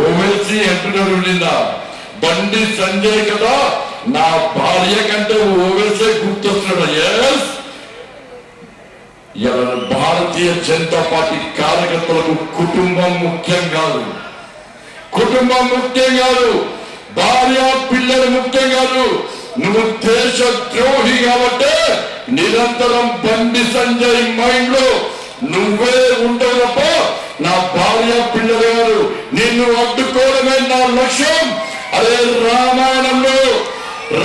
ఓవైసీ అంటున్నారు నిన్న. బండి సంజయ్ కదా నా భార్య కంటే ఓవైసీ గుర్తొస్తున్నాడు? ఎస్ ఇలా భారతీయ జనతా పార్టీ కార్యకర్తలకు కుటుంబం ముఖ్యం కాదు. కుటుంబం ముఖ్యం కాదు. భార్య పిల్లలు ముఖ్యం కాదు. నువ్వు దేశ ద్రోహి కాబట్టి నిరంతరం బండి సంజయ్ మైండ్లో నువ్వే ఉండవు నా భార్య పిల్లలు గారు నిన్ను అడ్డుకోవడమే నా లక్ష్యం. అదే రామాయణంలో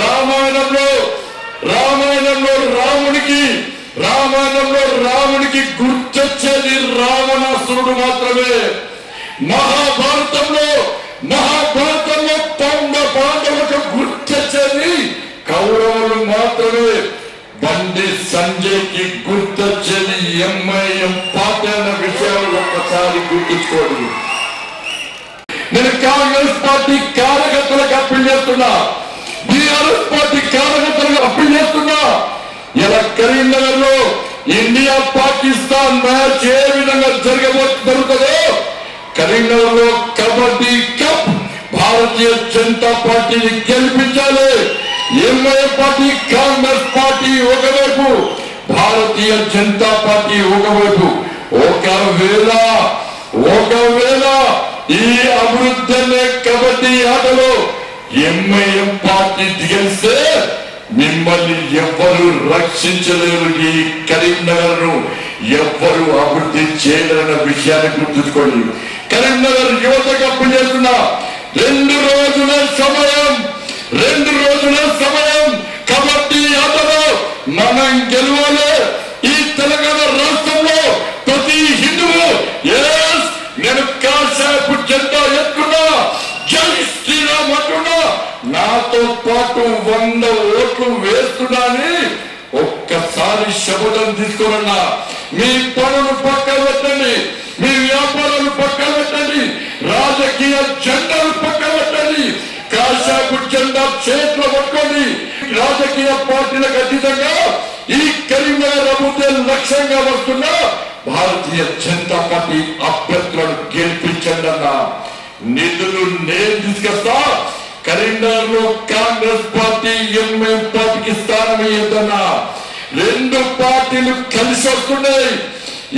రామాయణంలో రామాయణంలో రాముడికి గుర్తొచ్చేది రావణాసురుడు మాత్రమే. మహాభారతంలో మహాభారతంలో పండ పాండవులకు గుర్తొచ్చేది కౌరవులు మాత్రమే. బండి సంజయ్కి గుర్తొచ్చేది ఎంఐఎం పార్టీ అన్న విషయాలు ఒక్కసారి గుర్తుంచుకోండి. నేను కాంగ్రెస్ పార్టీ కరీంనగర్లో ఇండియా పాకిస్తాన్ మ్యాచ్ ఏ విధంగా జరగబో జరుగుతుందో కరీంనగర్లో కబడ్డీ కప్ భారతీయ జనతా పార్టీని గెలిపించాలి. ఎంఐ పార్టీ కాంగ్రెస్ పార్టీ ఒకవైపు భారతీయ జనతా పార్టీ ఒకవైపు. ఒకవేళ ఒకవేళ ఈ అభివృద్ధి అనే కబడ్డీ ఆటలో ఎంఐఎం పార్టీ గెలిస్తే మిమ్మల్ని ఎవ్వరు రక్షించలేరు ఈ కరీంనగర్ను ఎవ్వరు అభివృద్ధి చేయలేరన్న విషయాన్ని గుర్తుంచుకోండి. కరీంనగర్ యువతకు అప్పు చేస్తున్న రెండు రోజుల సమయం రెండు రోజుల సమయం. కాబట్టి ఆటలో మనం గెలవాలి. ఓట్లు వేస్తున్నాని? ఒక్కసారి శబదం తీసుకోనన్నా. మీ పనులు పక్కన పెట్టండి మీ వ్యాపారాలు పక్కన పెట్టండి రాజకీయ జెండాలు పక్కన పెట్టండి కాశాపు జెండా చేతిలో పట్టుకోండి. రాజకీయ పార్టీలకు అతీతంగా ఈ కరీంనగర్ అభివృద్ధి లక్ష్యంగా వస్తున్న భారతీయ జనతా పార్టీ అభ్యర్థులను గెలిపించండి అన్న. నిధులు నేను తీసుకొస్తా. కరీంనగర్లో కాంగ్రెస్ పార్టీ ఎంఎం పార్టీకి స్థానం ఇద్దన్నా రెండు పార్టీలు కలిసి వస్తున్నాయి.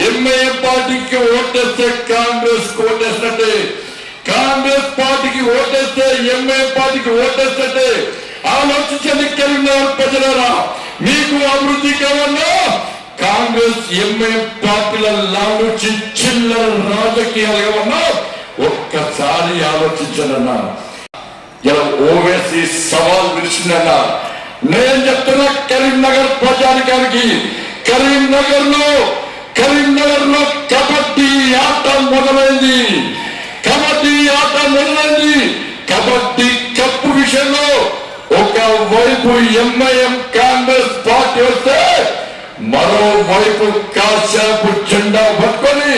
ఎంఐఎం పార్టీకి ఓటేస్తే కాంగ్రెస్ ఓటేసినట్టే. కాంగ్రెస్ పార్టీకి ఓటేస్తే ఎంఐఎం పార్టీకి ఓటేస్తే ఆలోచించండి కరీంనగర్ ప్రజలరా. మీకు అభివృద్ధి కావాలా కాంగ్రెస్ ఎంఐఎం పార్టీల లాలోచి చిల్లర రాజకీయాలు కావాలా ఒక్కసారి ఆలోచించనన్నా ఇలా ఓవేసి సవాల్ విడిచిందన్న. నేను చెప్తున్నా కరీంనగర్ ప్రజానికానికి. కరీంనగర్లో కరీంనగర్లో కబడ్డీ ఆట మొదలైంది. కబడ్డీ ఆట మొదలైంది. కబడ్డీ కప్పు విషయంలో ఒక వైపు ఎంఐఎం కాంగ్రెస్ పార్టీ వస్తే మరోవైపు కాశాపు జెండా పట్టుకొని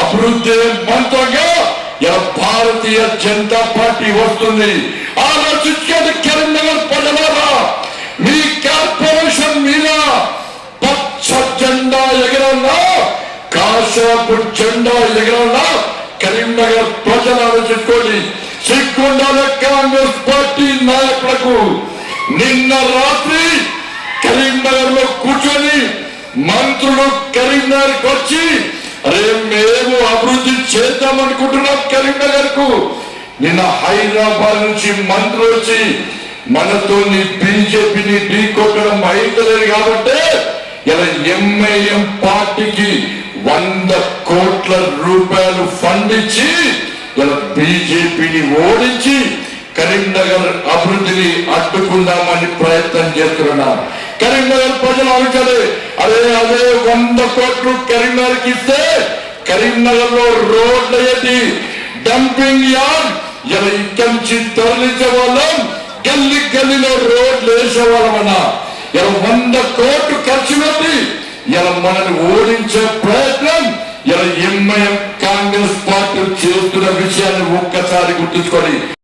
అభివృద్ధి మంత్రంగా భారతీయ జనతా పార్టీ వస్తుంది. ఆలోచించేది కరీంనగర్ ప్రజలారా మీ కార్పొరేషన్ మీద పచ్చ జెండా ఎగరన్నా కాశాపు జెండా ఎగరన్నా కరీంనగర్ ప్రజలు ఆలోచించుకోండి. సిగ్గుండాల కాంగ్రెస్ పార్టీ నాయకులకు. నిన్న రాత్రి కరీంనగర్లో కూర్చొని మంత్రులు కరీంనగర్కి వచ్చి అరే మేము అభివృద్ధి చేద్దాం అనుకుంటున్నాం కరీంనగర్కు నిన్న హైదరాబాద్ నుంచి మంత్రి వచ్చి మనతో బీజేపీని ఢీ కొట్టడం అయితలేదు కాబట్టి ఇలా ఎంఐఎం పార్టీకి వంద కోట్ల రూపాయలు ఫండ్ ఇచ్చి ఇలా బీజేపీని ఓడించి కరీంనగర్ అభివృద్ధిని అడ్డుకుందామని ప్రయత్నం చేస్తున్నారు కరీంనగర్ ప్రజలు అనుకలే అదే అదే వంద కోట్లు కరీంనగర్కి ఇస్తే కరీంనగర్లో రోడ్లు ఏంటి డంపింగ్ యార్డ్ ఇలా ఇక్కడి నుంచి తరలించే వాళ్ళం గల్లి గల్లిలో రోడ్లు వేసేవాళ్ళం వాళ్ళమన్నా ఇలా వంద కోట్లు ఖర్చు పెట్టి ఇలా మనల్ని ఓడించే ప్రయత్నం ఇలా ఎంఐఎం కాంగ్రెస్ పార్టీ చేస్తున్న విషయాన్ని ఒక్కసారి గుర్తుంచుకోండి.